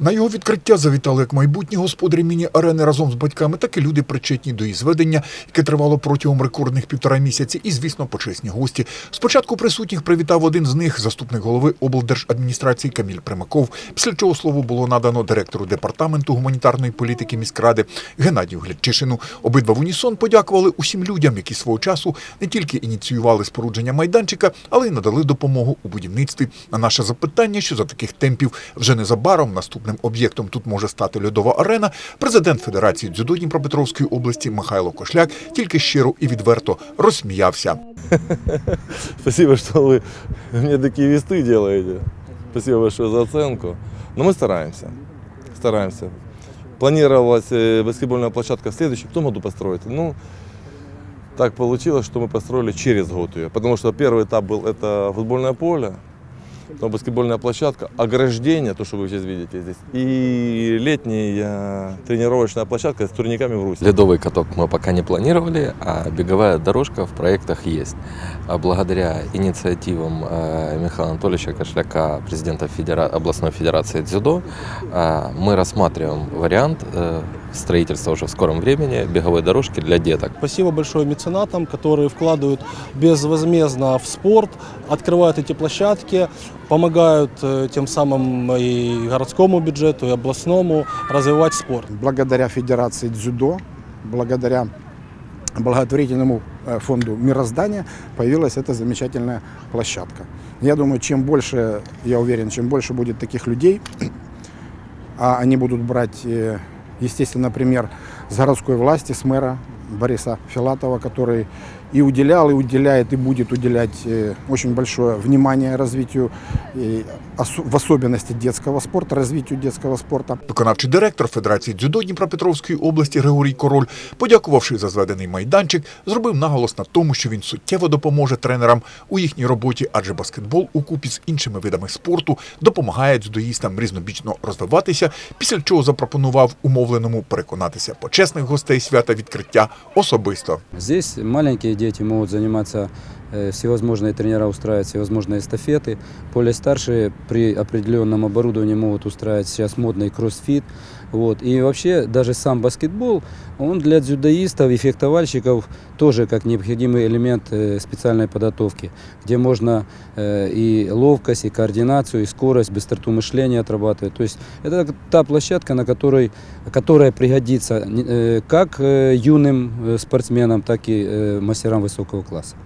На його відкриття завітали як майбутні господарі міні-арени разом з батьками, так і люди причетні до її зведення, яке тривало протягом рекордних півтора місяці, і, звісно, почесні гості. Спочатку присутніх привітав один з них, заступник голови облдержадміністрації Каміль Примаков, після чого слово було надано директору департаменту гуманітарної політики міськради Геннадію Глядчишину. Обидва в унісон подякували усім людям, які свого часу не тільки ініціювали спорудження майданчика, але й надали допомогу у будівництві. На наше запитання, що за таких темпів вже незабаром наступним об'єктом тут може стати льодова арена, президент Федерації дзюдо Дніпропетровської області Михайло Кошляк тільки щиро і відверто розсміявся. Спасибо, что вы мне такие весты делаете. Спасибо большое за оценку. Но мы стараемся. Стараемся. Планировалась э, баскетбольная площадка в следующем в том году построить. Ну, так получилось, что мы построили через год ее. Потому что первый этап был это футбольное поле, потом баскетбольная площадка, ограждение, то, что вы сейчас видите здесь, и летняя тренировочная площадка с турниками в Руси. Ледовый каток мы пока не планировали, а беговая дорожка в проектах есть. А благодаря инициативам э, Михаила Анатольевича Кошляка, президента Федера- областной федерации дзюдо, э, мы рассматриваем вариант строительства уже в скором времени беговой дорожки для деток. Спасибо большое меценатам, которые вкладывают безвозмездно в спорт, открывают эти площадки, помогают э, тем самым и городскому бюджету, и областному развивать спорт. благодаря Федерации дзюдо, благодаря благотворительному э, фонду мироздания появилась эта замечательная площадка. Я думаю, чем больше, я уверен, чем больше будет таких людей, а они будут брать, э, естественно, пример с городской власти, с мэра Бориса Филатова, который и уделял, и уделяет, и будет уделять э, очень большое внимание развитию, и в особенности детского спорта, развитию детского спорта. Виконавчий директор Федерації дзюдо Дніпропетровської області Григорій Король, подякувавши за зведений майданчик, зробив наголос на тому, що він суттєво допоможе тренерам у їхній роботі, адже баскетбол у купі з іншими видами спорту допомагає дзюдоїстам різнобічно розвиватися, після чого запропонував умовленому переконатися почесних гостей свята відкриття особисто. Здесь маленькие дети могут заниматься, всевозможные тренера устраивают всевозможные эстафеты. Более старшие при определенном оборудовании могут устраивать сейчас модный кроссфит. Вот. И вообще даже сам баскетбол, он для дзюдоистов и фехтовальщиков тоже как необходимый элемент э, специальной подготовки, где можно э, и ловкость, и координацию, и скорость, быстроту мышления отрабатывать. То есть это та площадка, на которой, которая пригодится э, как э, юным э, спортсменам, так и э, мастерам высокого класса.